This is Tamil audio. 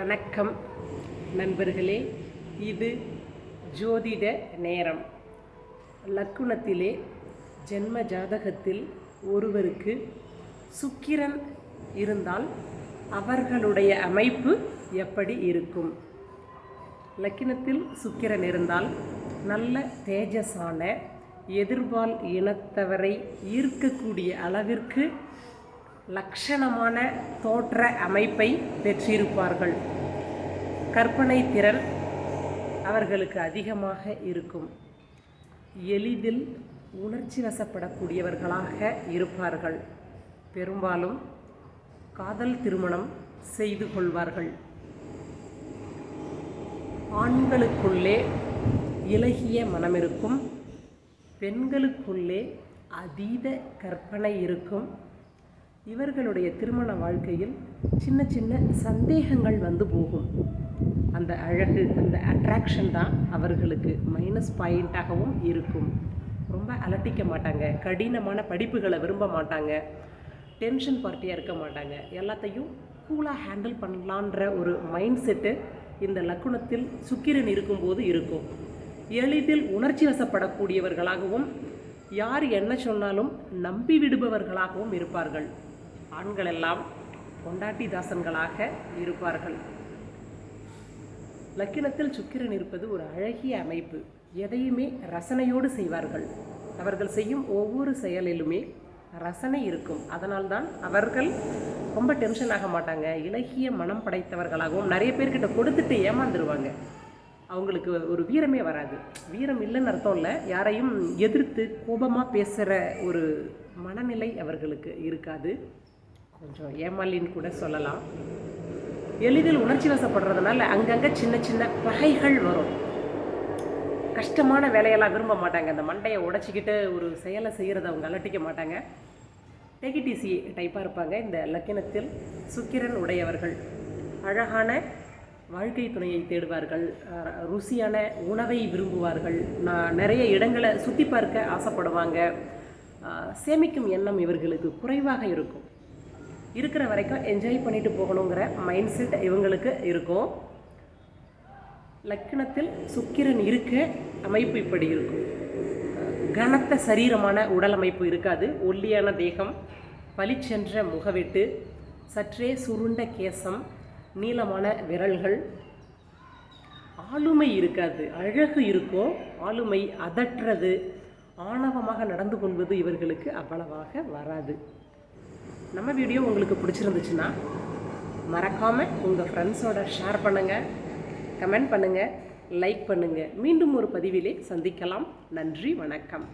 வணக்கம் நண்பர்களே இது ஜோதிட நேரம். லக்குணத்திலே ஜென்ம ஜாதகத்தில் ஒருவருக்கு சுக்கிரன் இருந்தால் அவர்களுடைய அமைப்பு எப்படி இருக்கும்? லக்கினத்தில் சுக்கிரன் இருந்தால் நல்ல தேஜஸான எதிர்பால் இனத்தவரை ஈர்க்கக்கூடிய அளவிற்கு லட்சணமான தோற்ற அமைப்பை பெற்றிருப்பார்கள். கற்பனை திறன் அவர்களுக்கு அதிகமாக இருக்கும். எளிதில் உணர்ச்சி வசப்படக்கூடியவர்களாக இருப்பார்கள். பெரும்பாலும் காதல் திருமணம் செய்து கொள்வார்கள். ஆண்களுக்குள்ளே இலகிய மனம் இருக்கும் பெண்களுக்குள்ளே அதீத கற்பனை இருக்கும். இவர்களுடைய திருமண வாழ்க்கையில் சின்ன சின்ன சந்தேகங்கள் வந்து போகும். அந்த அழகு அந்த அட்ராக்ஷன் தான் அவர்களுக்கு மைனஸ் பாயிண்ட்டாகவும் இருக்கும். ரொம்ப அலட்டிக்க மாட்டாங்க. கடினமான படிப்புகளை விரும்ப மாட்டாங்க. டென்ஷன் பார்ட்டியாக இருக்க மாட்டாங்க. எல்லாத்தையும் கூலாக ஹேண்டில் பண்ணலான்ற ஒரு மைண்ட் செட்டு இந்த லக்குணத்தில் சுக்கிரன் இருக்கும்போது இருக்கும். எளிதில் உணர்ச்சி வசப்படக்கூடியவர்களாகவும் யார் என்ன சொன்னாலும் நம்பி விடுபவர்களாகவும் இருப்பார்கள். ஆண்கள் எல்லாம் பொண்டாட்டி தாசன்களாக இருப்பார்கள். லக்கினத்தில் சுக்கிரன் இருப்பது ஒரு அழகிய அமைப்பு. எதையுமே ரசனையோடு செய்வார்கள். அவர்கள் செய்யும் ஒவ்வொரு செயலிலுமே ரசனை இருக்கும். அதனால்தான் அவர்கள் ரொம்ப டென்ஷன் ஆக மாட்டாங்க. இலகிய மனம் படைத்தவர்களாகவும் நிறைய பேர்கிட்ட கொடுத்துட்டு ஏமாந்துருவாங்க. அவங்களுக்கு ஒரு வீரமே வராது. வீரம் இல்லைன்னு அர்த்தம் இல்லை. யாரையும் எதிர்த்து கோபமாக பேசுகிற ஒரு மனநிலை அவர்களுக்கு இருக்காது. கொஞ்சம் ஏமாலின்னு கூட சொல்லலாம். எளிதில் உணர்ச்சி வசப்படுறதுனால அங்கங்கே சின்ன சின்ன பகைகள் வரும். கஷ்டமான வேலையெல்லாம் விரும்ப மாட்டாங்க. அந்த மண்டையை உடைச்சிக்கிட்டு ஒரு செயலை செய்கிறத அவங்க அலட்டிக்க மாட்டாங்க. டெகிடிசி டைப்பாக இருப்பாங்க. இந்த லக்கினத்தில் சுக்கிரன் உடையவர்கள். அழகான வாழ்க்கை துணையை தேடுவார்கள். ருசியான உணவை விரும்புவார்கள். நான் நிறைய இடங்களை சுற்றி பார்க்க ஆசைப்படுவாங்க. சேமிக்கும் எண்ணம் இவர்களுக்கு குறைவாக இருக்கும். இருக்கிற வரைக்கும் என்ஜாய் பண்ணிட்டு போகணுங்கிற மைண்ட் செட் இவங்களுக்கு இருக்கும். லக்கினத்தில் சுக்கிரன் இருக்க அமைப்பு இப்படி இருக்கும். கனத்த சரீரமான உடல் அமைப்பு இருக்காது. ஒல்லியான தேகம் பளிச்சென்ற முகவெட்டு சற்றே சுருண்ட கேசம் நீளமான விரல்கள். ஆளுமை இருக்காது. அழகு இருக்கும். ஆளுமை அதற்றது. ஆணவமாக நடந்து கொள்வது இவர்களுக்கு அவ்வளவாக வராது. நம்ம வீடியோ உங்களுக்கு பிடிச்சிருந்துச்சுன்னா மறக்காமல் உங்கள் ஃப்ரெண்ட்ஸோட ஷேர் பண்ணுங்கள் கமெண்ட் பண்ணுங்கள் லைக் பண்ணுங்கள் மீண்டும் ஒரு பதிவிலே சந்திக்கலாம். நன்றி வணக்கம்.